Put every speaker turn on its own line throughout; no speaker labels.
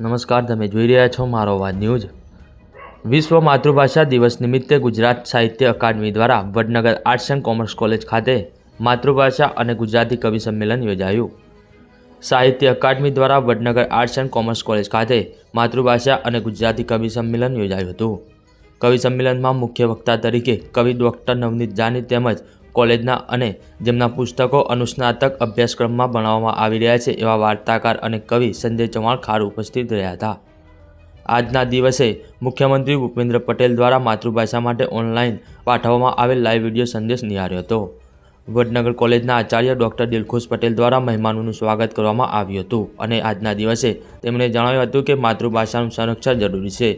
નમસ્કાર, તમે જોઈ રહ્યા છો મારો અવાજ ન્યૂઝ. વિશ્વ માતૃભાષા દિવસ નિમિત્તે ગુજરાત સાહિત્ય અકાદમી દ્વારા Vadnagar arts and commerce college ખાતે માતૃભાષા અને ગુજરાતી કવિ સંમેલન યોજાયું. સાહિત્ય અકાદમી દ્વારા Vadnagar arts and commerce college ખાતે માતૃભાષા અને ગુજરાતી કવિ સંમેલન યોજાયું હતું. કવિ સંમેલનમાં મુખ્ય વક્તા તરીકે કવિ ડૉક્ટર નવનીત જાની તેમજ કોલેજના અને જેમના પુસ્તકો અનુસ્નાતક અભ્યાસક્રમમાં ભણાવવામાં આવી રહ્યા છે એવા વાર્તાકાર અને કવિ સંજય ચૌહાણ ખાર ઉપસ્થિત રહ્યા હતા. આજના દિવસે મુખ્યમંત્રી ભૂપેન્દ્ર પટેલ દ્વારા માતૃભાષા માટે ઓનલાઈન પાઠવવામાં આવેલ લાઈવ વીડિયો સંદેશ નિહાળ્યો હતો. વડનગર કોલેજના આચાર્ય ડૉક્ટર દિલખુશ પટેલ દ્વારા મહેમાનોનું સ્વાગત કરવામાં આવ્યું હતું અને આજના દિવસે તેમણે જણાવ્યું હતું કે માતૃભાષાનું સંરક્ષણ જરૂરી છે.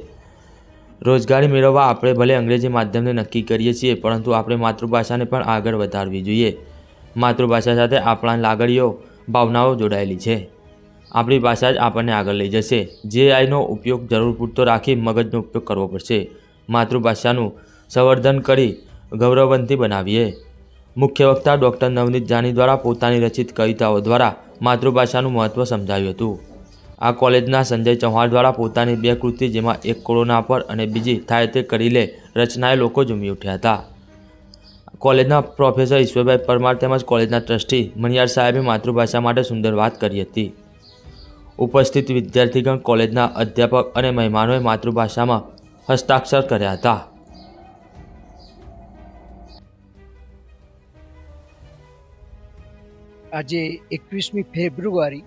રોજગારી મેળવવા આપણે ભલે અંગ્રેજી માધ્યમને નક્કી કરીએ છીએ, પરંતુ આપણે માતૃભાષાને પણ આગળ વધારવી જોઈએ. માતૃભાષા સાથે આપણા લાગણીઓ, ભાવનાઓ જોડાયેલી છે. આપણી ભાષા જ આપણને આગળ લઈ જશે. જે આઈનો ઉપયોગ જરૂર પૂરતો રાખી મગજનો ઉપયોગ કરવો પડશે. માતૃભાષાનું સંવર્ધન કરી ગૌરવવંતી બનાવીએ. મુખ્ય વક્તા ડૉક્ટર નવનીત જાની દ્વારા પોતાની રચિત કવિતાઓ દ્વારા માતૃભાષાનું મહત્ત્વ સમજાવ્યું હતું. આ કોલેજના સંજય ચૌહાણ દ્વારા પોતાની બે કૃતિ, જેમાં એક કોરોના પર અને બીજી થાય તે કરી લે રચનાએ લોકો ઝૂમી ઉઠ્યા હતા. કોલેજના પ્રોફેસર ઈશ્વરભાઈ પરમાર તેમજ કોલેજના ટ્રસ્ટી મણિયાર સાહેબે માતૃભાષા માટે સુંદર વાત કરી હતી. ઉપસ્થિત વિદ્યાર્થીગણ કોલેજના અધ્યાપક અને મહેમાનોએ માતૃભાષામાં હસ્તાક્ષર કર્યા હતા.
આજે એકવીસમી ફેબ્રુઆરી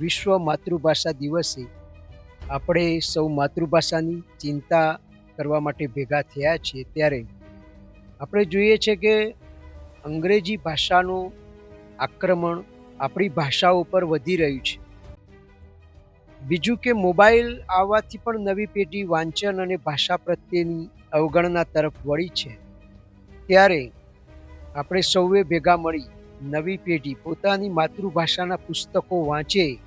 વિશ્વ માતૃભાષા દિવસે આપણે સૌ માતૃભાષાની ચિંતા કરવા માટે ભેગા થયા છીએ ત્યારે આપણે જોઈએ છે કે અંગ્રેજી ભાષાનું આક્રમણ આપણી ભાષા ઉપર વધી રહ્યું છે. બીજું કે મોબાઈલ આવવાથી પણ નવી પેઢી વાંચન અને ભાષા પ્રત્યેની અવગણના તરફ વળી છે. ત્યારે આપણે સૌએ ભેગા મળી નવી પેઢી પોતાની માતૃભાષાના પુસ્તકો વાંચે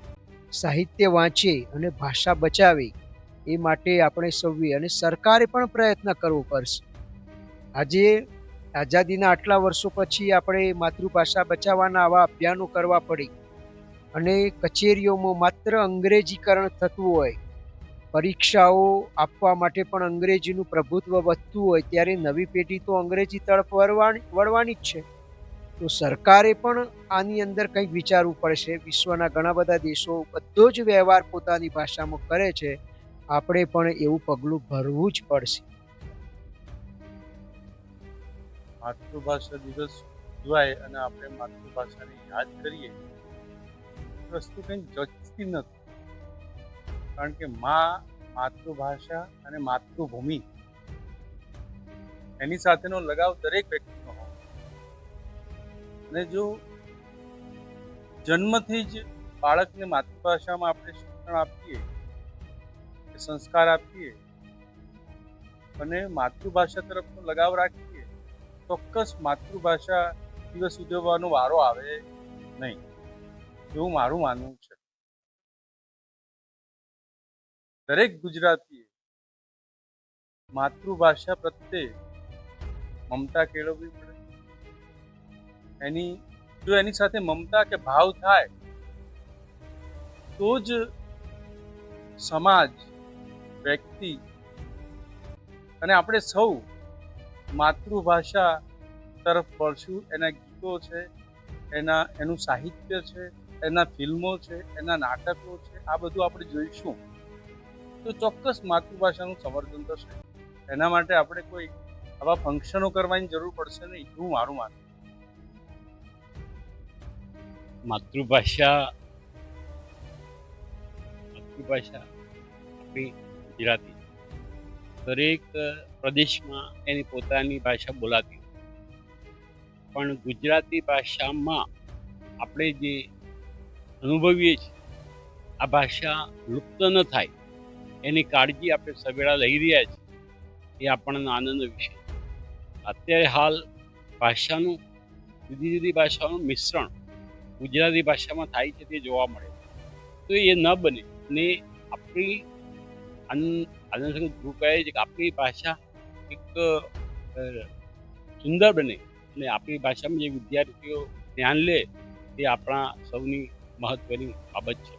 સાહિત્ય વાંચે અને ભાષા બચાવે, એ માટે આપણે સૌએ અને સરકારે પણ પ્રયત્ન કરવો પડશે. આજે આઝાદીના આટલા વર્ષો પછી આપણે માતૃભાષા બચાવવાના આવા અભિયાનો કરવા પડી અને કચેરીઓમાં માત્ર અંગ્રેજીકરણ થતું હોય, પરીક્ષાઓ આપવા માટે પણ અંગ્રેજીનું પ્રભુત્વ વધતું હોય, ત્યારે નવી પેઢી તો અંગ્રેજી તરફ વળવાની વળવાની જ છે. તો સરકારે પણ આની અંદર કંઈક વિચારવું પડશે. વિશ્વના ઘણા બધા દેશો બધો જ વ્યવહાર પોતાની ભાષામાં કરે છે. આપણે પણ એવું પગલું ભરવું જ પડશે.
માતૃભાષા દિવસ ઉજવાય અને આપણે માતૃભાષાને યાદ કરીએ. વસ્તુ કંઈ જચતી નથી. કારણ કે મા માતૃભાષા અને માતૃભૂમિ એની સાથેનો લગાવ દરેક વ્યક્તિનો હોય અને જો જન્મથી જ બાળકને માતૃભાષામાં આપણે શિક્ષણ આપીએ સંસ્કાર આપીએ અને માતૃભાષા તરફનો લગાવ રાખીએ, ચોક્કસ માતૃભાષા દિવસ ઉજવવાનો વારો આવે નહીં. એવું મારું માનવું છે. દરેક ગુજરાતીએ માતૃભાષા પ્રત્યે મમતા કેળવવી પડે. એની જો એની સાથે મમતા કે ભાવ થાય, તો જ સમાજ, વ્યક્તિ અને આપણે સૌ માતૃભાષા તરફ વળશું. એના ગીતો છે, એના, એનું સાહિત્ય છે, એના ફિલ્મો છે, એના નાટકો છે, આ બધું આપણે જોઈશું. તો ચોક્કસ માતૃભાષાનું સંવર્ધન થશે. એના માટે આપણે કોઈ આવા ફંક્શનો કરવાની જરૂર પડશે નહીં. એવું મારું માનવું
માતૃભાષા માતૃભાષા આપણી ગુજરાતી. દરેક પ્રદેશમાં એની પોતાની ભાષા બોલાતી પણ ગુજરાતી ભાષામાં આપણે જે અનુભવીએ છીએ, આ ભાષા લુપ્ત ન થાય. એની કાળજી આપણે સવેળા લઈ રહ્યા છીએ, એ આપણને આનંદ વિષય અત્યારે હાલ ભાષાનું, જુદી જુદી ભાષાઓનું મિશ્રણ ગુજરાતી ભાષામાં થાય છે તે જોવા મળે તો એ ન બને. અને આપણી આનંદ ધ્રુવ કહે છે કે આપણી ભાષા એક સુંદર બને. અને આપણી ભાષામાં જે વિદ્યાર્થીઓ ધ્યાન લે, તે આપણા સૌની મહત્વની બાબત છે.